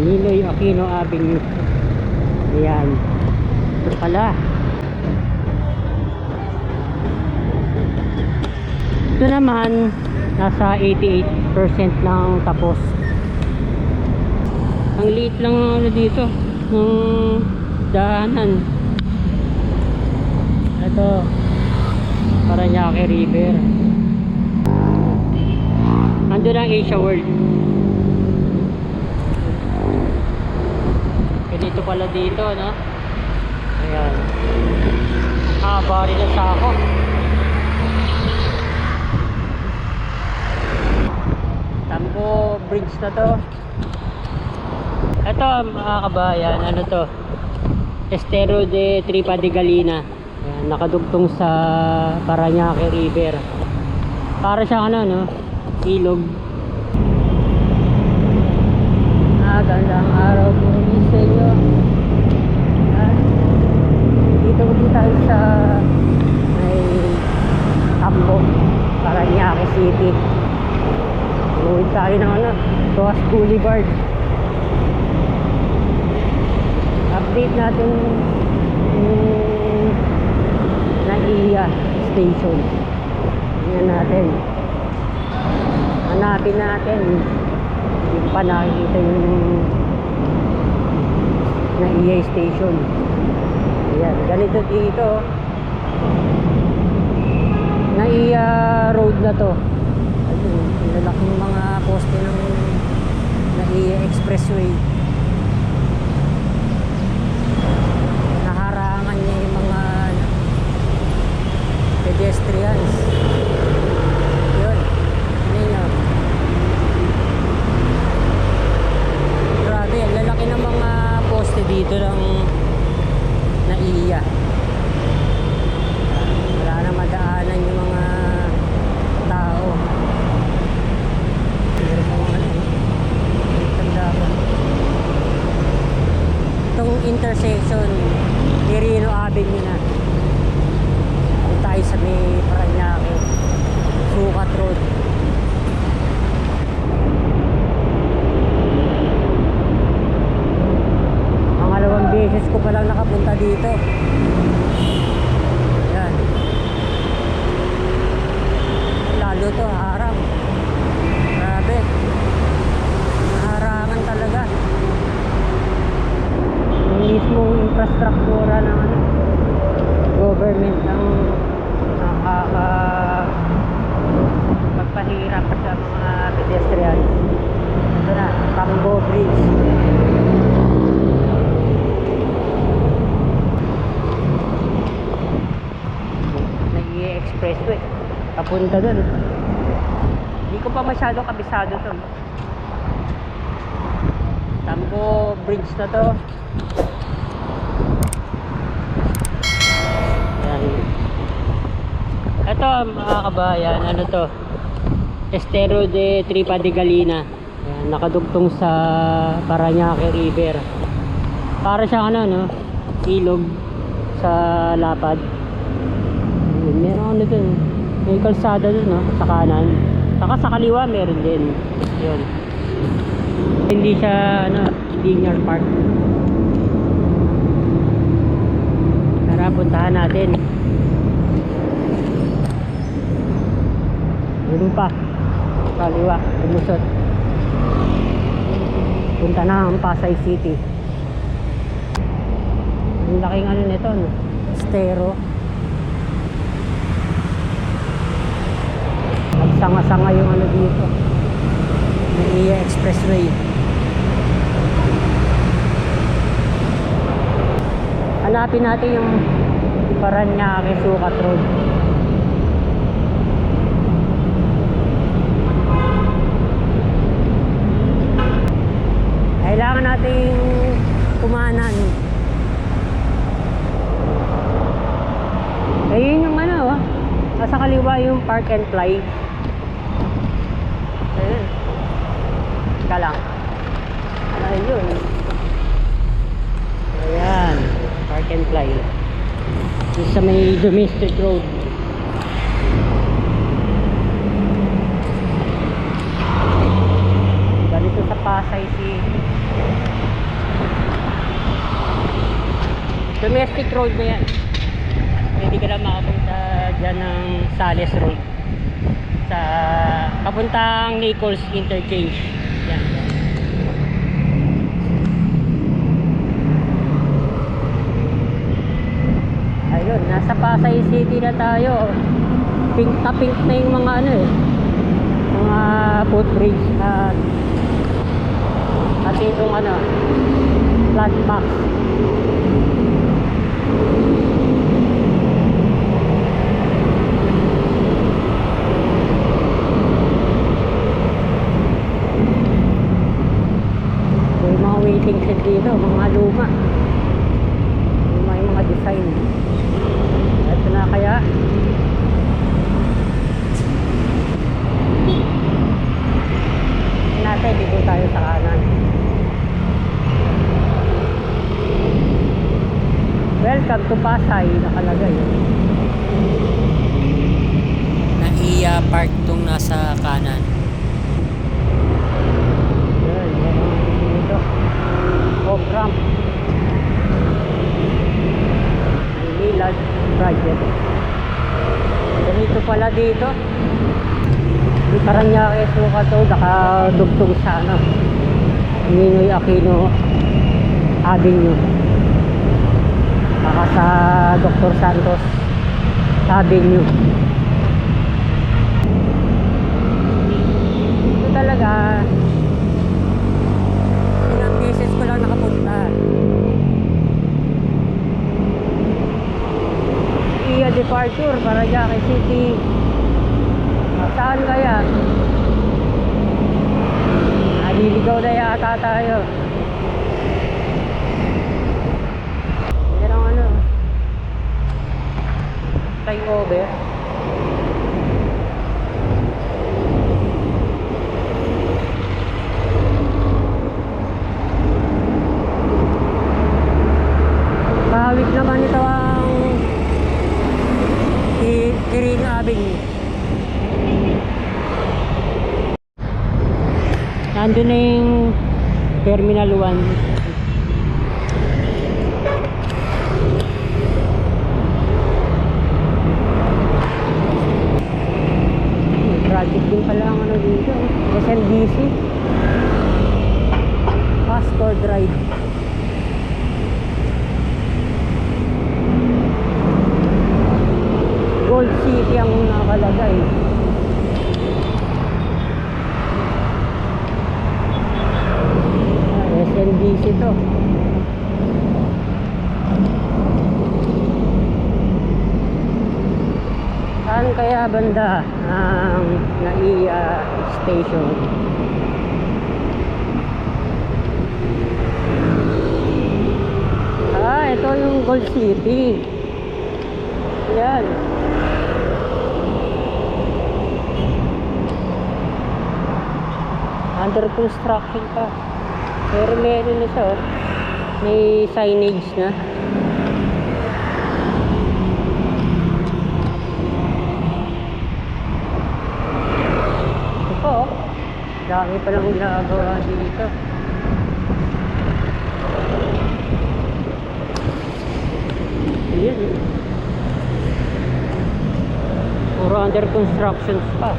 Ninoy Aquino Avenue. Ayan. Ito pala. Ito naman, nasa 88% lang tapos. Ang liit lang ng ano dito, ng daanan. Ito, Paranaque River. Ando ang Asia World. Ganito pala dito, no? Ayan. Haba rin ang sako. Tambo Bridge na to. Ito mga kabayan, ano to? Estero de Tripa de Galina. Ayan, nakadugtong sa Paranaque River. Para siyang ano, no? Ilog. Ah, gandang araw po ulit sa inyo. Ayan. Tayo sa may Tambo, Paranaque City. Uwi tayo ng ano, Tuas Boulevard. Update natin yung Naiya Station. Tingnan natin. Hanapin natin. Ko pa nakikita yung Naiya Station. Ayan, ganito dito. Naiya Road na to. Ayun, lalaking mga poste ng Naiya Expressway. Naharangan niya yung mga pedestrians. Yun. Yun. Grabe, lalaki ng mga poste dito ng Naiya. Wala na madaanan yung mga tao. Meron pa mga ano, tanda ko. Itong intersection, Quirino Avenue na. Doon tayo sa may Paranaque, Sukat Road. Pangalawang beses ko palang nakapunta dito. Yan. Lalo to, harang. Grabe. Harangan talaga. Yung mismong infrastruktura ng ano, government ng nakaka magpahirap sa mga pedestrians. Ito na, Tambo Bridge. Nag-i expressway. Papunta doon. Hindi ko pa masyado kabisado to. Tambo Bridge na to. Yan. Ito mga kabayan, ano to? Estero de Tripa de Galina. Ayan, nakadugtong sa Paranaque River. Para siyang ano, no? Ilog sa lapad. Meron ano dun. May kalsada dun, no? Sa kanan. Saka sa kaliwa meron din. Yun. Hindi siya, ano, linear park. Tara, puntahan natin. Meron pa. Kaliwa, lumusot. Punta na ang Pasay City. Ang laking ano nito, no? Estero. Nagsanga-sanga yung ano dito. Yung Expressway. Hanapin natin yung Paranaque Sukat Road. Kailangan nating kumanan. Ayun yung ano, oh. Nasa kaliwa yung park and fly. Teka lang. Ano yun? Ayan. Park and fly. Yung sa may domestic road. Ganito sa Pasay City. Domestic road ba yan? Pwede ka na makapunta dyan ng Sales Road. Sa kapuntang Nichols Interchange. Ayun, nasa Pasay City na tayo. Pink na pink na yung mga ano eh. Mga footbridge at at itong ano landmark. May mga waiting shed dito, mga luma. Design. Ito na kaya. Natin, dito tayo sa kanan. Welcome to Pasay, nakalagay. Naiya park tong nasa kanan. Yan, yan dito. Off ramp. Milad project. Ganito pala dito. Di Paranaque suka to, nakadugtong sa ano. Ninoy Aquino Avenue. Baka sa Dr. Santos Avenue. Ito talaga ilang beses ko lang nakapunta. Iya departure para Jackie City. Saan kaya? Naliligaw na yata tayo. Merong ano, flyover. Kahawig naman ito ang I- Green Avenue. Nandun na yung Terminal 1. May project din pala ang ano dito. SNDC. Passport Drive. Gold City ang nakalagay. Ah, SNDC to. Saan kaya banda ang NAIA station? Ah, ito yung Gold City. Yan. Under construction pa. Pero meron na siya. oh. May signage na. Ito po. oh. Dami pa lang ginagawa dito. Ayan. eh. Puro under construction pa.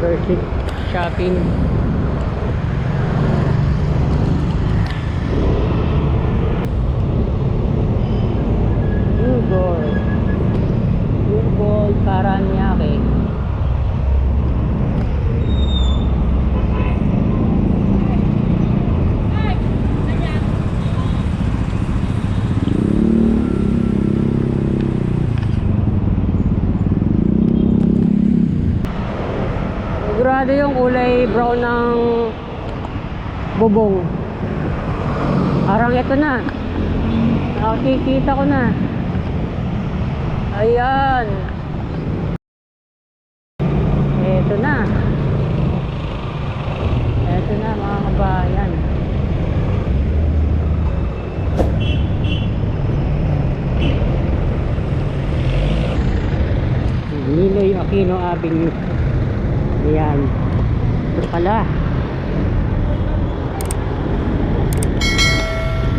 Membership shopping. Ugol. Ugol Paranaque. Brown ng bubong. Parang ito na. Nakikita ko na. Ayan. Ito na. Ito na mga kabayan. Niloy Aquino Avenue. Ayan. Ito pala.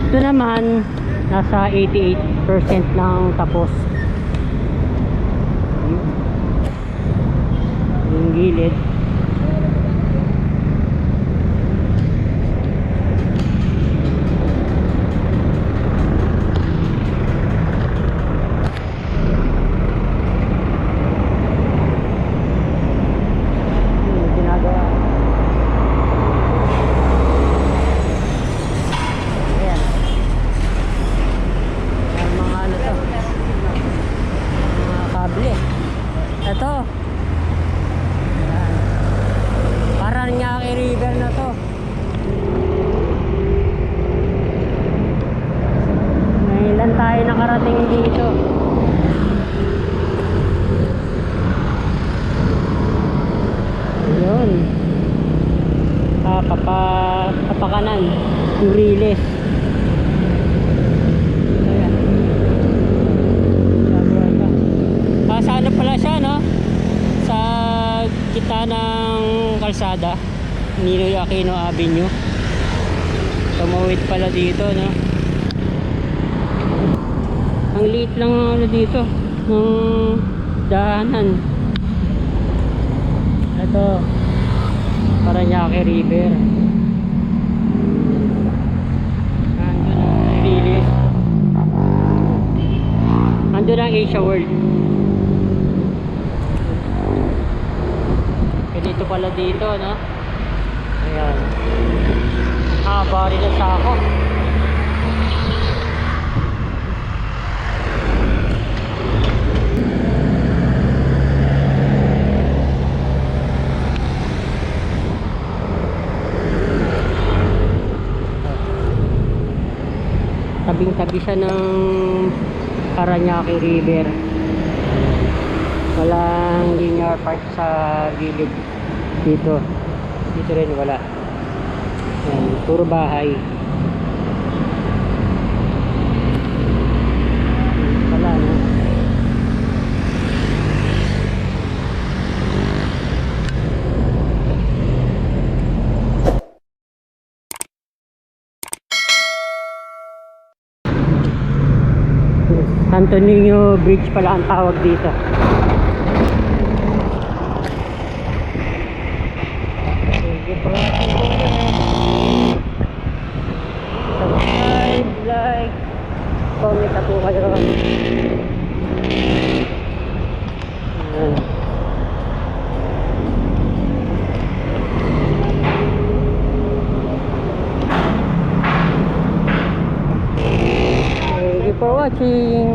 Ito naman, nasa 88% lang tapos. Yung gilid. Yung ginagawa. Ayan. Ayan, mga ano to. Mga kable. Ito. Ayan. Paranaque River na to. Ngayon nakarating dito. Yun. Ah, papa, papakanan. Uriles. Ayan. Ah, ano pala siya, no? Sa kita ng kalsada. Niloy Aquino Avenue. Tumawid pala dito, no? Ang liit lang ng ano dito. Ng dahanan. Ito. Paranaque River. Ando na release. Ando na ang Asia World. Ganito pala dito, no? Ayan. Haba rin ang sako. Tabing-tabi siya ng Paranaque River. Walang linear park sa gilid dito. Dito rin wala. Yan, puro bahay. Wala no. Santo Niño Bridge pala ang tawag dito. Subscribe, like, comment na po kayo. Ayan. For watching.